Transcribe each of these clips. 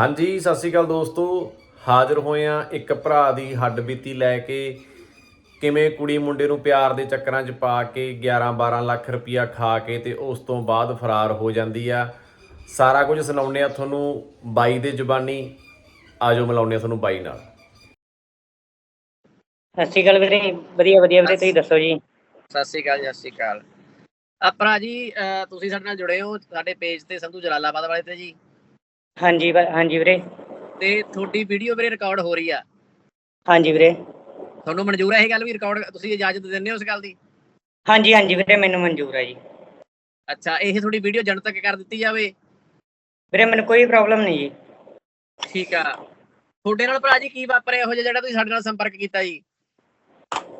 ਹਾਂਜੀ ਸਤਿ ਸ਼੍ਰੀ ਅਕਾਲ ਦੋਸਤੋ। ਹਾਜ਼ਰ ਹੋਏ ਆ ਇੱਕ ਭਰਾ ਦੀ ਹੱਡਬੀਤੀ ਲੈ ਕੇ। ਕਿਵੇਂ ਕੁੜੀ ਮੁੰਡੇ ਨੂੰ ਪਿਆਰ ਦੇ ਚੱਕਰਾਂ 'ਚ ਪਾ ਕੇ 11 12 ਲੱਖ ਰੁਪਇਆ ਖਾ ਕੇ ਤੇ ਉਸ ਤੋਂ ਬਾਅਦ ਫਰਾਰ ਹੋ ਜਾਂਦੀ ਆ। ਸਾਰਾ ਕੁਝ ਸੁਣਾਉਂਦੇ ਆ ਤੁਹਾਨੂੰ ਬਾਈ ਦੇ ਜ਼ੁਬਾਨੀ। ਆਜੋ ਮਿਲਾਉਂਦੇ ਆ ਤੁਹਾਨੂੰ ਬਾਈ ਨਾਲ। ਸਤਿ ਸ਼੍ਰੀ ਅਕਾਲ ਵੀਰੇ ਵਧੀਆ ਵਧੀਆ ਵੀਰੇ ਤੁਸੀਂ ਦੱਸੋ ਜੀ? ਸਤਿ ਸ਼੍ਰੀ ਅਕਾਲ ਜੀ, ਸਤਿ ਸ਼੍ਰੀ ਅਕਾਲ। ਆਪਣਾ ਜੀ ਅਹ ਤੁਸੀਂ ਸਾਡੇ ਨਾਲ ਜੁੜੇ ਹੋ ਸਾਡੇ ਪੇਜ ਤੇ ਸੰਧੂ ਜਲਾਲਾਬਾਦ ਵਾਲੇ ਤੇ ਜੀ। ਹਾਂਜੀ ਵਾ- ਹਾਂਜੀ ਵੀਰੇ। ਤੇ ਤੁਹਾਡੀ ਵੀਡੀਓ ਵੀਰੇ ਰਿਕਾਰਡ ਹੋ ਰਹੀ ਆ। ਹਾਂਜੀ ਵੀਰੇ। ਤੁਹਾਨੂੰ ਮਨਜ਼ੂਰ ਹੈ ਇਹ ਗੱਲ ਵੀ ਰਿਕਾਰਡ ਤੁਸੀਂ ਇਜਾਜ਼ਤ ਦਿੰਦੇ ਹੋ ਇਸ ਗੱਲ ਦੀ? ਹਾਂਜੀ ਹਾਂਜੀ ਵੀਰੇ ਮੈਨੂੰ ਮਨਜ਼ੂਰ ਹੈ ਜੀ। ਅੱਛਾ ਇਹ ਤੁਹਾਡੀ ਵੀਡੀਓ ਜਨਤਕ ਕਰ ਦਿੱਤੀ ਜਾਵੇ? ਵੀਰੇ ਮੈਨੂੰ ਕੋਈ ਪ੍ਰੋਬਲਮ ਨਹੀਂ ਜੀ। ਠੀਕ ਆ। ਤੁਹਾਡੇ ਨਾਲ ਭਰਾ ਜੀ ਕੀ ਵਾਪਰਿਆ ਇਹੋ ਜਿਹਾ ਜਿਹੜਾ ਤੁਸੀਂ ਸਾਡੇ ਨਾਲ ਸੰਪਰਕ ਕੀਤਾ ਜੀ?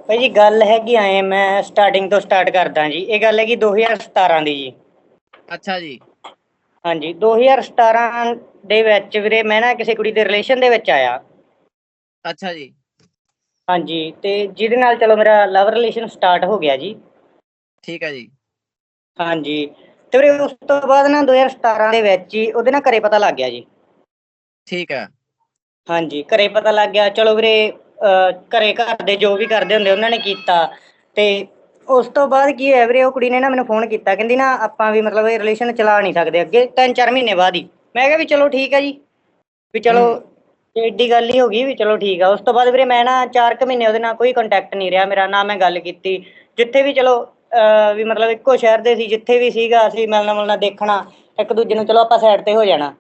ਭਾਈ ਜੀ ਗੱਲ ਹੈਗੀ ਆਏ ਮੈਂ ਸਟਾਰਟਿੰਗ ਤੋਂ ਸਟਾਰਟ ਕਰਦਾ ਜੀ। ਇਹ ਗੱਲ ਹੈਗੀ 2017 ਦੀ ਜੀ। ਅੱਛਾ ਜੀ। ਹਾਂਜੀ 2017 ਦੇ ਵਿੱਚ ਵੀਰੇ ਮੈਂ ਨਾ ਕਿਸੇ ਕੁੜੀ ਦੇ ਰਿਲੇਸ਼ਨ ਦੇ ਵਿੱਚ ਆਇਆ। ਅੱਛਾ ਜੀ। ਹਾਂਜੀ ਤੇ ਜਿਹਦੇ ਨਾਲ ਚਲੋ ਮੇਰਾ ਲਵ ਰਿਲੇਸ਼ਨ ਸਟਾਰਟ ਹੋ ਗਿਆ ਜੀ। ਠੀਕ ਹੈ ਜੀ। ਹਾਂਜੀ ਤੇ ਵੀਰੇ ਉਸ ਤੋਂ ਬਾਅਦ ਨਾ 2017 ਦੇ ਵਿੱਚ ਹੀ ਉਹਦੇ ਨਾਲ ਘਰੇ ਪਤਾ ਲੱਗ ਗਿਆ ਜੀ। ਠੀਕ ਹੈ। ਹਾਂਜੀ ਘਰੇ ਪਤਾ ਲੱਗ ਗਿਆ। ਚਲੋ ਵੀਰੇ ਅਹ ਘਰੇ ਘਰ ਦੇ ਜੋ ਵੀ ਕਰਦੇ ਹੁੰਦੇ ਉਹਨਾਂ ਨੇ ਕੀਤਾ। ਤੇ ਉਸ ਤੋਂ ਬਾਅਦ ਕੀ ਹੋਇਆ ਵੀਰੇ ਉਹ ਕੁੜੀ ਨੇ ਨਾ ਮੈਨੂੰ ਫੋਨ ਕੀਤਾ ਕਹਿੰਦੀ ਨਾ ਆਪਾਂ ਵੀ ਮਤਲਬ ਇਹ ਰਿਲੇਸ਼ਨ ਚਲਾ ਨਹੀਂ ਸਕਦੇ ਅੱਗੇ ਤਿੰਨ ਚਾਰ ਮਹੀਨੇ ਬਾਅਦ ਹੀ। ਮੈਂ ਕਿਹਾ ਵੀ ਚਲੋ ਠੀਕ ਹੈ ਜੀ ਵੀ ਚਲੋ ਏਡੀ ਗੱਲ ਹੀ ਹੋ ਗਈ ਵੀ ਚਲੋ ਠੀਕ ਆ। ਉਸ ਤੋਂ ਬਾਅਦ ਵੀਰੇ ਮੈਂ ਨਾ ਚਾਰ ਕੁ ਮਹੀਨੇ ਉਹਦੇ ਨਾਲ ਕੋਈ ਕੰਟੈਕਟ ਨਹੀਂ ਰਿਹਾ ਮੇਰਾ ਨਾ ਮੈਂ ਗੱਲ ਕੀਤੀ। ਜਿੱਥੇ ਵੀ ਚਲੋ ਵੀ ਮਤਲਬ ਇੱਕੋ ਸ਼ਹਿਰ ਦੇ ਸੀ ਜਿੱਥੇ ਵੀ ਸੀਗਾ ਅਸੀਂ ਮਿਲਣਾ ਮਿਲਣਾ ਦੇਖਣਾ ਇੱਕ ਦੂਜੇ ਨੂੰ ਚਲੋ ਆਪਾਂ ਸਾਈਡ ਤੇ ਹੋ ਜਾਣਾ।